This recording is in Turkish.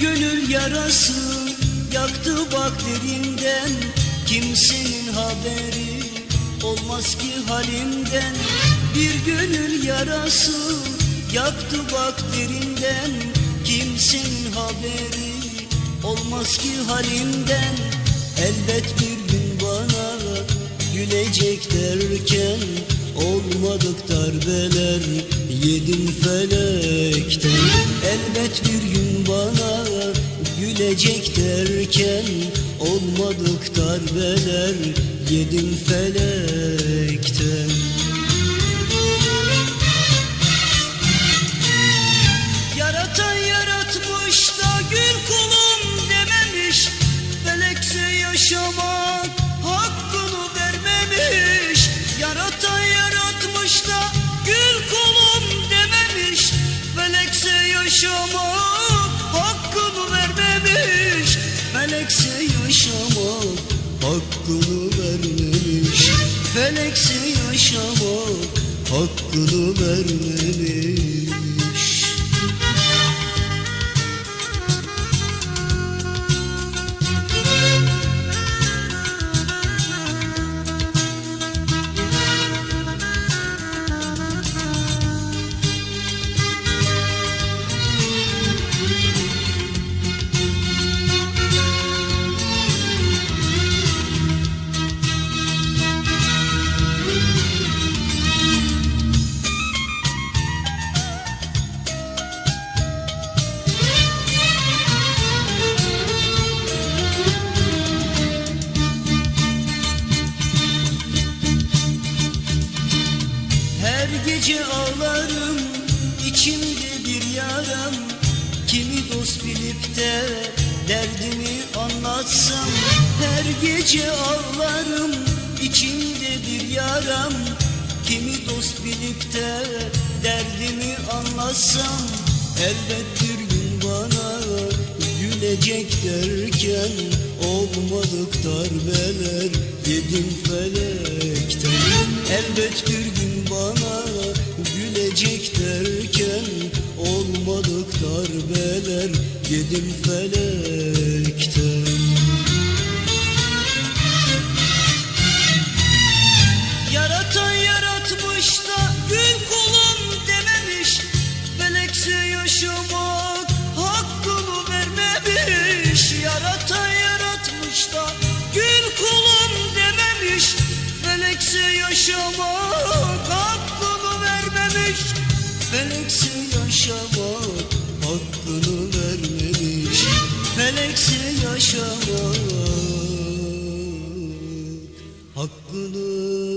gönül yarası yaktı bak derinden. Kimsenin haberi olmaz ki halimden Bir gönül yarası yaktı bak derinden. Kimsenin haberi olmaz ki halimden Elbet bir gün bana gülecek derken Olmadık darbeler yedim felekten. Elbet bir gün bana gülecek derken Olmadık darbeler yedim felekten hakkını vermemiş. Felekse yaşamak hakkını vermemiş gece ağlarım içimde bir yaram. Kimi dost bilip de derdimi anlatsam. Her gece ağlarım içimde bir yaram. Kimi dost bilip de derdimi anlatsam. Elbet bir gün bana gülecek derken Olmadık darbeler yedim felekten. Elbet bir gün bana gülecek derken Olmadık darbeler yedim felekten Yaratan yaratmış da gül kulum dememiş Felekse yaşamak hakkını vermemiş. Yaratan yaratmış da gül kulum dememiş Felekse yaşamak vermemiş. Felekse yaşamak hakkını vermemiş. Felekse yaşamak hakkını